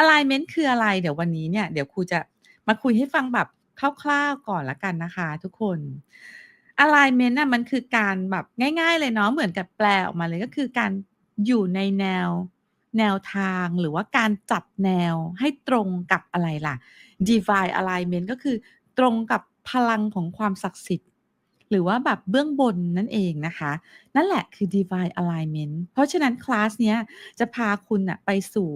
alignment คืออะไร?เดี๋ยววันนี้เนี่ยเดี๋ยวครูจะมาคุยให้ฟังแบบคร่าวๆก่อนล้วกันนะคะ ทุกคน alignment น่ะมันคือการแบบง่าย ๆ เลยเนาะเหมือนกับแปลออกมาเลยก็คือการอยู่ในแนวแนวทางหรือว่าการจัดแนวให้ตรงกับอะไรล่ะ divine alignment ก็คือตรงกับพลังของความศักดิ์สิทธิ์ หรือว่าแบบเบื้องบนนั่นเองนะคะ นั่นแหละคือ divine alignment เพราะฉะนั้นคลาสเนี้ยจะพาคุณน่ะไปสู่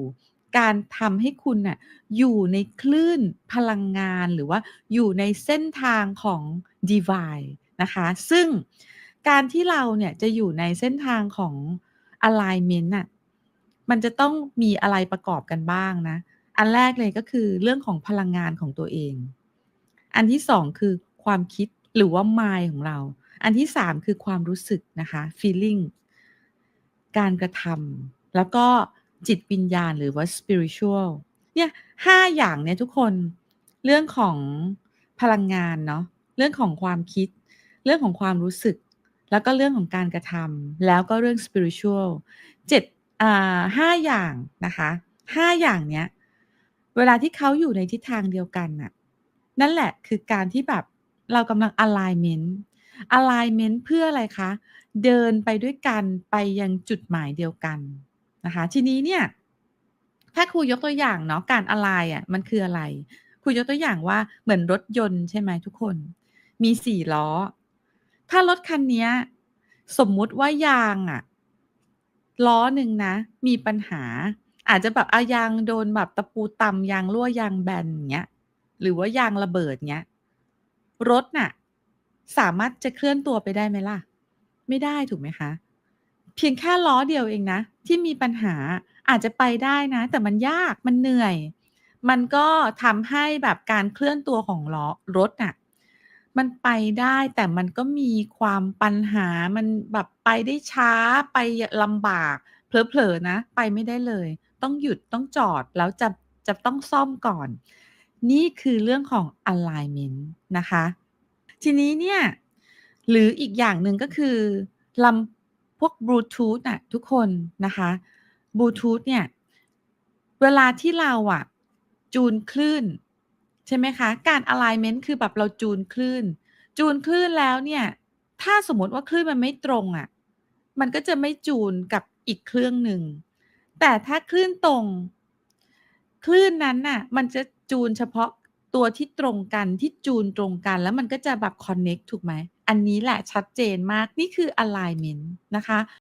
การทำให้คุณน่ะอยู่ในคลื่นพลังงานหรือว่าอยู่ในเส้นทางของ divine นะคะ ซึ่งการที่เราเนี่ยจะอยู่ในเส้นทางของ alignment น่ะมันจะต้องมีอะไรประกอบกันบ้างนะ อันแรกเลยก็คือเรื่องของพลังงานของตัวเอง อันที่2คือความคิดหรือว่า mind ของเรา อันที่3คือความรู้สึกนะคะฟีลลิงการกระทำแล้วก็ จิตวิญญาณหรือว่า spiritual เนี่ย5อย่างเนี่ยทุกคนเรื่องของพลังงานเนาะเรื่องของความคิด เรื่องของความรู้สึก แล้วก็เรื่องของการกระทำแล้วก็เรื่อง spiritual 7อ่า5อย่างนะคะ5อย่างเนี้ยเวลาที่เขาอยู่ในทิศทางเดียวกันน่ะนั่นแหละคือการที่แบบเรากำลัง alignment alignment เพื่ออะไรคะ เดินไปด้วยกันไปยังจุดหมายเดียวกัน นะคะ ทีนี้เนี่ยถ้าครูยกตัวอย่างเนาะการ align อะมันคืออะไร?ครูยกตัวอย่างว่าเหมือนรถยนต์ใช่ไหมทุกคน มี4ล้อ ถ้ารถคันนี้สมมุติว่ายางอะล้อหนึ่งนะ มีปัญหา อาจจะแบบอะยางโดนแบบตะปูตำยางรั่วยางแบนอย่างเงี้ยหรือว่ายางระเบิดเงี้ยรถน่ะ สามารถจะเคลื่อนตัวไปได้ไหมล่ะ?ไม่ได้ถูกไหมคะ? เพียงแค่ล้อเดียวเองนะ ที่มีปัญหาอาจจะไปได้นะ แต่มันยากมันเหนื่อย มันก็ทำให้แบบการเคลื่อนตัวของล้อรถน่ะมันไปได้แต่มันก็มีความปัญหามันแบบไปได้ช้าไปลำบาก เผลอๆนะ ไปไม่ได้เลย ต้องหยุดต้องจอดแล้วจะจะต้องซ่อมก่อน นี่คือเรื่องของ alignment นะคะ ทีนี้เนี่ย หรืออีกอย่างหนึ่งก็คือลำ พวกบลูทูธน่ะทุกคนนะคะบลูทูธเนี่ย เวลาที่เราอะจูนคลื่น ใช่ไหมคะ การ alignment คือแบบเราจูนคลื่น จูนคลื่นแล้วเนี่ย ถ้าสมมติว่าคลื่นมันไม่ตรงอะมันก็จะไม่จูนกับอีกเครื่องหนึ่ง แต่ถ้าคลื่นตรง คลื่นนั้นน่ะ มันจะจูนเฉพาะ ตัวที่ตรงกันที่จูนตรงกัน แล้วมันก็จะแบบคอนเน็กต์ถูกไหม?อันนี้แหละชัดเจนมากนี่คือ alignment นะคะ